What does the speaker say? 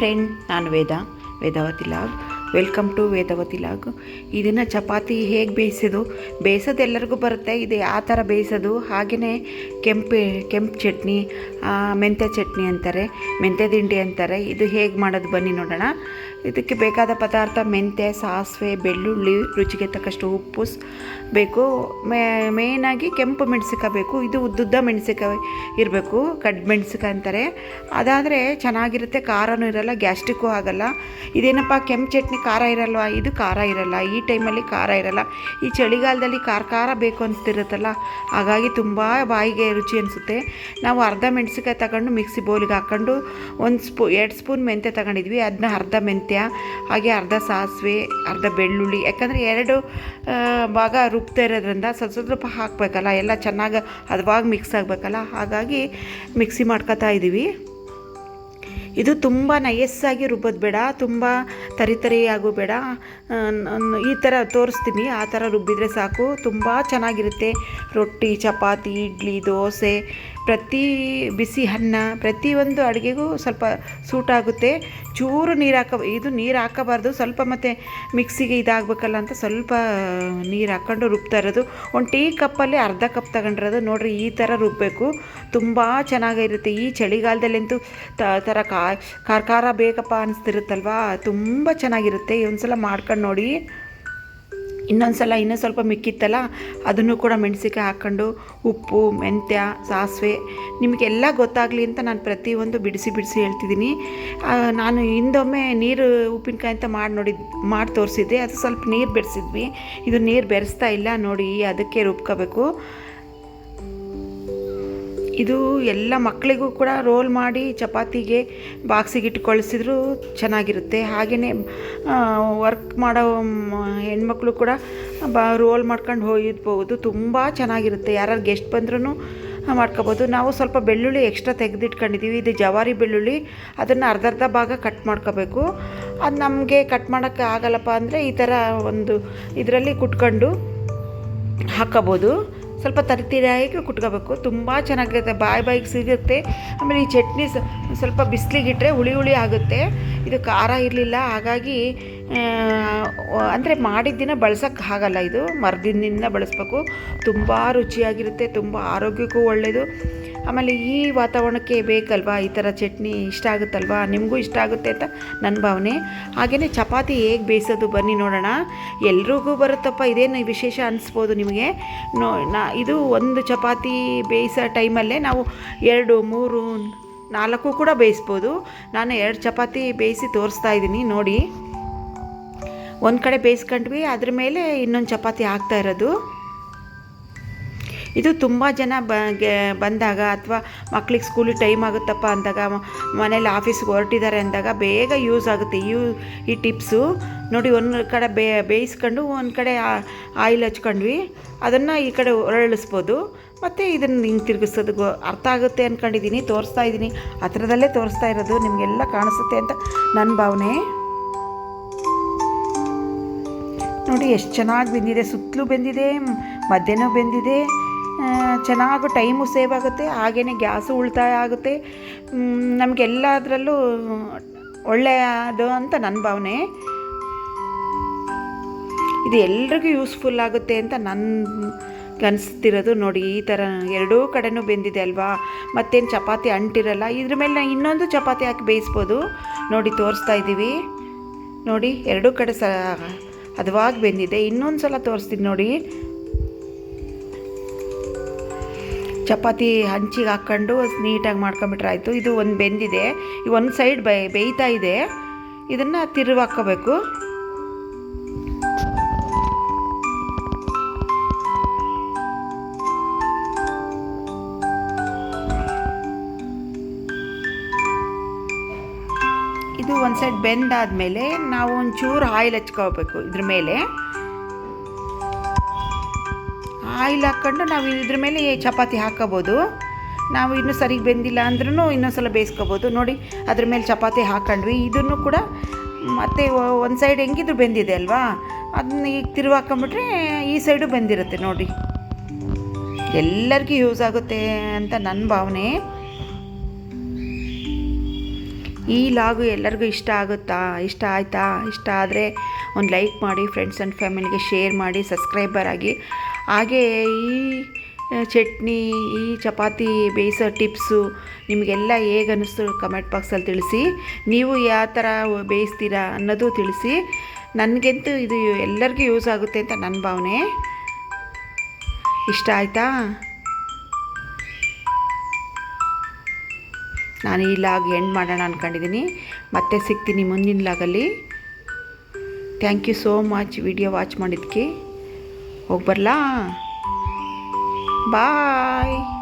Friend ನಾನು Veda Vedavati log welcome to Vedavati log ಇದನ್ನು ಚಪಾತಿ ಹೇಗೆ ಬೇಯಿಸೋದು? ಬೇಯಿಸೋದು ಎಲ್ಲರಿಗೂ ಬರುತ್ತೆ. ಇದು ಯಾವ ಥರ ಬೇಯಿಸೋದು? ಹಾಗೆಯೇ ಕೆಂಪು ಕೆಂಪು ಚಟ್ನಿ ಮೆಂತ್ಯ ಚಟ್ನಿ ಅಂತಾರೆ, ಮೆಂತ್ಯ ದಿಂಡಿ ಅಂತಾರೆ. ಇದು ಹೇಗೆ ಮಾಡೋದು ಬನ್ನಿ ನೋಡೋಣ. ಇದಕ್ಕೆ ಬೇಕಾದ ಪದಾರ್ಥ ಮೆಂತ್ಯ, ಸಾಸಿವೆ, ಬೆಳ್ಳುಳ್ಳಿ, ರುಚಿಗೆ ತಕ್ಕಷ್ಟು ಉಪ್ಪು ಬೇಕು. ಮೇ ಮೇಯ್ನಾಗಿ ಕೆಂಪು ಮೆಣಸಿಕಾಯಿ ಬೇಕು. ಇದು ಉದ್ದುದ್ದ ಮೆಣಸಿಕಾಯಿ ಇರಬೇಕು. ಕಡ್ ಮೆಣಸಿಕಾಯಿ ಅಂತಾರೆ. ಅದಾದರೆ ಚೆನ್ನಾಗಿರುತ್ತೆ. ಖಾರನೂ ಇರಲ್ಲ, ಗ್ಯಾಸ್ಟ್ರಿಕ್ಕೂ ಆಗಲ್ಲ. ಇದೇನಪ್ಪ, ಕೆಂಪು ಚಟ್ನಿ ಖಾರ ಇರಲ್ವಾ ಇದು ಖಾರ ಇರಲ್ಲ, ಈ ಟೈಮಲ್ಲಿ ಖಾರ ಇರಲ್ಲ. ಈ ಚಳಿಗಾಲದಲ್ಲಿ ಖಾರ ಖಾರ ಬೇಕು ಅನಿಸ್ತಿರುತ್ತಲ್ಲ? ಹಾಗಾಗಿ ತುಂಬ ಬಾಯಿಗೆ ರುಚಿ ಅನಿಸುತ್ತೆ. ನಾವು ಅರ್ಧ ಮೆಣಸಿಕಾಯಿ ತಗೊಂಡು ಮಿಕ್ಸಿ ಬೌಲಿಗೆ ಹಾಕ್ಕೊಂಡು ಒಂದು ಸ್ಪೂ, ಎರಡು ಸ್ಪೂನ್ ಮೆಂತ್ಯ ತಗೊಂಡಿದ್ವಿ. ಅದನ್ನ ಅರ್ಧ ಮೆಂತ್ಯ, ಹಾಗೆ ಅರ್ಧ ಸಾಸಿವೆ, ಅರ್ಧ ಬೆಳ್ಳುಳ್ಳಿ. ಯಾಕಂದರೆ ಎರಡು ಭಾಗ ರುಬ್ತಾ ಇರೋದ್ರಿಂದ ಸ್ವಲ್ಪ ಸ್ವಲ್ಪ ಹಾಕಬೇಕಲ್ಲ, ಎಲ್ಲ ಚೆನ್ನಾಗಿ ಹದವಾಗಿ ಮಿಕ್ಸ್ ಆಗಬೇಕಲ್ಲ? ಹಾಗಾಗಿ ಮಿಕ್ಸಿ ಮಾಡ್ಕೊತಾ ಇದ್ದೀವಿ ಇದು ತುಂಬ ನಯಸ್ಸಾಗಿ ರುಬ್ಬೋದು ಬೇಡ, ತುಂಬ ತರಿ ತರಿ ಆಗೋ ಬೇಡ. ಈ ಥರ ತೋರಿಸ್ತೀನಿ, ಆ ಥರ ರುಬ್ಬಿದರೆ ಸಾಕು. ತುಂಬ ಚೆನ್ನಾಗಿರುತ್ತೆ. ರೊಟ್ಟಿ, ಚಪಾತಿ, ಇಡ್ಲಿ, ದೋಸೆ ಪ್ರತಿ ಬಿಸಿ ಅನ್ನ ಪ್ರತಿಯೊಂದು ಅಡುಗೆಗೂ ಸ್ವಲ್ಪ ಸೂಟ್ ಆಗುತ್ತೆ. ಚೂರು ನೀರು ಹಾಕ, ಇದು ನೀರು ಹಾಕಬಾರ್ದು. ಸ್ವಲ್ಪ ಮತ್ತು ಮಿಕ್ಸಿಗೆ ಇದಾಗಬೇಕಲ್ಲ ಅಂತ ಸ್ವಲ್ಪ ನೀರು ಹಾಕ್ಕೊಂಡು ರುಬ್ತಾ ಇರೋದು. ಒಂದು ಟೀ ಕಪ್ಪಲ್ಲಿ ಅರ್ಧ ಕಪ್ ತಗೊಂಡಿರೋದು. ನೋಡಿರಿ, ಈ ಥರ ರುಬ್ಬಬೇಕು ತುಂಬ ಚೆನ್ನಾಗಿರುತ್ತೆ. ಈ ಚಳಿಗಾಲದಲ್ಲಂತೂ ಥರ ಕಾ, ಖಾರ ಬೇಕಪ್ಪ ಅನಿಸ್ತಿರುತ್ತಲ್ವಾ? ತುಂಬ ಚೆನ್ನಾಗಿರುತ್ತೆ. ಒಂದು ಸಲ ಮಾಡ್ಕೊಂಡು ನೋಡಿ. ಇನ್ನೊಂದು ಸಲ ಇನ್ನೂ ಸ್ವಲ್ಪ ಮಿಕ್ಕಿತ್ತಲ್ಲ, ಅದನ್ನು ಕೂಡ ಮೆಣಸಿಕಾಯಿ ಹಾಕ್ಕೊಂಡು ಉಪ್ಪು, ಮೆಂತ್ಯ, ಸಾಸಿವೆ, ನಿಮಗೆಲ್ಲ ಗೊತ್ತಾಗಲಿ ಅಂತ ನಾನು ಪ್ರತಿಯೊಂದು ಬಿಡಿಸಿ ಬಿಡಿಸಿ ಹೇಳ್ತಿದ್ದೀನಿ. ನಾನು ಹಿಂದೊಮ್ಮೆ ನೀರು ಉಪ್ಪಿನಕಾಯಿ ಅಂತ ಮಾಡಿ ನೋಡಿ, ಮಾಡಿ ತೋರಿಸಿದ್ದೆ. ಅದು ಸ್ವಲ್ಪ ನೀರು ಬೆರೆಸಿದ್ವಿ. ಇದು ನೀರು ಬೆರೆಸ್ತಾ ಇಲ್ಲ ನೋಡಿ, ಅದಕ್ಕೆ ರುಬ್ಕೋಬೇಕು. ಇದು ಎಲ್ಲ ಮಕ್ಕಳಿಗೂ ಕೂಡ ರೋಲ್ ಮಾಡಿ ಚಪಾತಿಗೆ ಬಾಕ್ಸಿಗೆ ಇಟ್ಟು ಚೆನ್ನಾಗಿರುತ್ತೆ. ಹಾಗೆಯೇ ವರ್ಕ್ ಮಾಡೋ ಹೆಣ್ಮಕ್ಳು ಕೂಡ ಬ ರೋಲ್ ಮಾಡ್ಕೊಂಡು ಹೋಗಿರ್ಬೋದು ತುಂಬ ಚೆನ್ನಾಗಿರುತ್ತೆ. ಯಾರು ಗೆಸ್ಟ್ ಬಂದ್ರೂ ಮಾಡ್ಕೋಬೋದು. ನಾವು ಸ್ವಲ್ಪ ಬೆಳ್ಳುಳ್ಳಿ ಎಕ್ಸ್ಟ್ರಾ ತೆಗೆದಿಟ್ಕೊಂಡಿದ್ದೀವಿ ಇದು ಜವಾರಿ ಬೆಳ್ಳುಳ್ಳಿ. ಅದನ್ನು ಅರ್ಧ ಅರ್ಧ ಭಾಗ ಕಟ್ ಮಾಡ್ಕೋಬೇಕು. ಅದು ನಮಗೆ ಕಟ್ ಮಾಡೋಕ್ಕೆ ಆಗಲ್ಲಪ್ಪ ಅಂದರೆ ಈ ಥರ ಒಂದು ಇದರಲ್ಲಿ ಕುಟ್ಕೊಂಡು ಹಾಕೋಬೋದು. ಸ್ವಲ್ಪ ತರಿತಿರಾಗಿ ಕುಟ್ಕೋಬೇಕು. ತುಂಬ ಚೆನ್ನಾಗಿರುತ್ತೆ. ಬಾಯಿ ಬಾಯಿಗೆ ಸಿಗುತ್ತೆ. ಆಮೇಲೆ ಈ ಚಟ್ನಿ ಸ್ವಲ್ಪ ಬಿಸಿಲಿಗಿಟ್ರೆ ಹುಳಿ ಹುಳಿ ಆಗುತ್ತೆ. ಇದು ಖಾರ ಇರಲಿಲ್ಲ. ಹಾಗಾಗಿ ಅಂದರೆ ಮಾಡಿದ ದಿನ ಬಳಸೋಕ್ಕೆ ಆಗಲ್ಲ ಇದು. ಮರದಿಂದ ಬಳಸಬೇಕು. ತುಂಬ ರುಚಿಯಾಗಿರುತ್ತೆ, ತುಂಬ ಆರೋಗ್ಯಕ್ಕೂ ಒಳ್ಳೆಯದು ಆಮೇಲೆ ಈ ವಾತಾವರಣಕ್ಕೆ ಬೇಕಲ್ವಾ? ಈ ಥರ ಚಟ್ನಿ ಇಷ್ಟ ಆಗುತ್ತಲ್ವಾ? ನಿಮಗೂ ಇಷ್ಟ ಆಗುತ್ತೆ ಅಂತ ನನ್ನ ಭಾವನೆ. ಹಾಗೆಯೇ ಚಪಾತಿ ಹೇಗೆ ಬೇಯಿಸೋದು ಬನ್ನಿ ನೋಡೋಣ. ಎಲ್ರಿಗೂ ಬರುತ್ತಪ್ಪ, ಇದೇನು ವಿಶೇಷ ಅನಿಸ್ಬೋದು ನಿಮಗೆ? ನೋ, ನಾ, ಇದು ಒಂದು ಚಪಾತಿ ಬೇಯಿಸೋ ಟೈಮಲ್ಲೇ ನಾವು ಎರಡು, ಮೂರು, ನಾಲ್ಕು ಕೂಡ ಬೇಯಿಸ್ಬೋದು. ನಾನು ಎರಡು ಚಪಾತಿ ಬೇಯಿಸಿ ತೋರಿಸ್ತಾ ಇದ್ದೀನಿ, ನೋಡಿ. ಒಂದು ಕಡೆ ಬೇಯಿಸ್ಕೊಂಡ್ವಿ, ಅದ್ರ ಮೇಲೆ ಇನ್ನೊಂದು ಚಪಾತಿ ಹಾಕ್ತಾ ಇರೋದು. ಇದು ತುಂಬ ಜನ ಬಂದಾಗ ಅಥವಾ ಮಕ್ಳಿಗೆ ಸ್ಕೂಲಿಗೆ ಟೈಮ್ ಆಗುತ್ತಪ್ಪ ಅಂದಾಗ ಮನೇಲಿ ಆಫೀಸ್ಗೆ ಹೊರಟಿದ್ದಾರೆ ಅಂದಾಗ ಬೇಗ ಯೂಸ್ ಆಗುತ್ತೆ. ಯೂ ಈ ಟಿಪ್ಸು ನೋಡಿ, ಒಂದು ಕಡೆ ಬೇ, ಬೇಯಿಸ್ಕೊಂಡು ಒಂದು ಕಡೆ ಆಯಿಲ್ ಹಚ್ಕೊಂಡ್ವಿ. ಅದನ್ನು ಈ ಕಡೆ ಹೊರಳಿಸ್ಬೋದು ಮತ್ತು ಇದನ್ನು ಹಿಂಗೆ ತಿರುಗಿಸೋದು ಅರ್ಥ ಆಗುತ್ತೆ ಅಂದ್ಕೊಂಡಿದ್ದೀನಿ ತೋರಿಸ್ತಾ ಇದ್ದೀನಿ ಹತ್ರದಲ್ಲೇ ತೋರಿಸ್ತಾ ಇರೋದು, ನಿಮಗೆಲ್ಲ ಕಾಣಿಸುತ್ತೆ ಅಂತ ನನ್ನ ಭಾವನೆ. ನೋಡಿ, ಎಷ್ಟು ಚೆನ್ನಾಗಿ ಬೆಂದಿದೆ. ಸುತ್ತಲೂ ಬೆಂದಿದೆ, ಮಧ್ಯಾಹ್ನ ಬೆಂದಿದೆ. ಚೆನ್ನಾಗೂ ಚೆನ್ನಾಗಿ ಟೈಮು ಸೇವ್ ಆಗುತ್ತೆ. ಹಾಗೆಯೇ ಗ್ಯಾಸು ಉಳಿತಾಯ ಆಗುತ್ತೆ. ನಮಗೆಲ್ಲದರಲ್ಲೂ ಒಳ್ಳೆಯದು ಅಂತ ನನ್ನ ಭಾವನೆ. ಇದು ಎಲ್ರಿಗೂ ಯೂಸ್ಫುಲ್ ಆಗುತ್ತೆ ಅಂತ ನನ್ನ ಅನಿಸ್ತಿರೋದು ನೋಡಿ. ಈ ಥರ ಎರಡೂ ಕಡೆನೂ ಬೆಂದಿದೆ ಅಲ್ವಾ? ಮತ್ತೇನು ಚಪಾತಿ ಅಂಟಿರಲ್ಲ. ಇದ್ರ ಮೇಲೆ ನಾನು ಇನ್ನೊಂದು ಚಪಾತಿ ಹಾಕಿ ಬೇಯಿಸ್ಬೋದು. ನೋಡಿ, ತೋರಿಸ್ತಾ ಇದ್ದೀವಿ ನೋಡಿ, ಎರಡೂ ಕಡೆ ಸ ಹದವಾಗಿ ಬೆಂದಿದೆ. ಇನ್ನೊಂದು ಸಲ ತೋರಿಸ್ತೀನಿ ನೋಡಿ. ಚಪಾತಿ ಹಂಚಿಗೆ ಹಾಕ್ಕೊಂಡು ನೀಟಾಗಿ ಮಾಡ್ಕೊಂಬಿಟ್ರೆ ಆಯಿತು. ಇದು ಒಂದು ಬೆಂದಿದೆ. ಈ ಒಂದು ಸೈಡ್ ಬೈ, ಬೇಯ್ತಾ ಇದೆ. ಇದನ್ನು ತಿರುವು ಒಂದು ಸೈಡ್ ಬೆಂದಾದಮೇಲೆ ನಾವು ಒಂಚೂರು ಆಯಿಲ್ ಹಚ್ಕೋಬೇಕು ಇದ್ರ ಮೇಲೆ. ಆಯಿಲ್ ಹಾಕ್ಕೊಂಡು ನಾವು ಇದ್ರ ಮೇಲೆ ಚಪಾತಿ ಹಾಕೋಬೋದು. ನಾವು ಇನ್ನೂ ಸರಿಗೆ ಬೆಂದಿಲ್ಲ ಅಂದ್ರೂ ಇನ್ನೊಂದ್ಸಲ ಬೇಯಿಸ್ಕೋಬೋದು. ನೋಡಿ, ಅದ್ರ ಮೇಲೆ ಚಪಾತಿ ಹಾಕೊಂಡ್ವಿ. ಇದನ್ನು ಕೂಡ ಮತ್ತೆ ಒಂದು ಸೈಡ್ ಹೆಂಗಿದ್ರು ಬೆಂದಿದೆ ಅಲ್ವಾ? ಅದನ್ನ ಈಗ ತಿರುವು ಹಾಕೊಂಬಿಟ್ರೆ ಈ ಸೈಡು ಬೆಂದಿರುತ್ತೆ ನೋಡಿ. ಎಲ್ಲರಿಗೂ ಯೂಸ್ ಆಗುತ್ತೆ ಅಂತ ನನ್ನ ಭಾವನೆ. ಈ ಲಾಗು ಎಲ್ಲರಿಗೂ ಇಷ್ಟ ಆಗುತ್ತಾ? ಇಷ್ಟ ಆಯಿತಾ? ಇಷ್ಟ ಆದರೆ ಒಂದು ಲೈಕ್ ಮಾಡಿ ಫ್ರೆಂಡ್ಸ್ ಆ್ಯಂಡ್ ಫ್ಯಾಮಿಲಿಗೆ ಶೇರ್ ಮಾಡಿ ಸಬ್ಸ್ಕ್ರೈಬರ್ ಆಗಿ. ಹಾಗೇ ಈ ಚಟ್ನಿ, ಈ ಚಪಾತಿ ಬೇಯಿಸೋ ಟಿಪ್ಸು ನಿಮಗೆಲ್ಲ ಹೇಗೆ ಅನ್ನಿಸ್ತು ಕಮೆಂಟ್ ಬಾಕ್ಸಲ್ಲಿ ತಿಳಿಸಿ. ನೀವು ಯಾವ ಥರ ಬೇಯಿಸ್ತೀರಾ ಅನ್ನೋದು ತಿಳಿಸಿ. ನನಗಂತೂ ಇದು ಎಲ್ಲರಿಗೂ ಯೂಸ್ ಆಗುತ್ತೆ ಅಂತ ನನ್ನ ಭಾವನೆ. ಇಷ್ಟ ಆಯಿತಾ? ನಾನು ಈ ಲಾಗ್ ಎಂಡ್ ಮಾಡೋಣ ಅಂದ್ಕೊಂಡಿದ್ದೀನಿ ಮತ್ತೆ ಸಿಗ್ತೀನಿ ಮುಂದಿನ ಲಾಗಲ್ಲಿ thank you so much video watch ಮಾಡಿದ್ದಕ್ಕೆ. ಹೋಗಿ ಬರಲಾ? ಬಾಯ್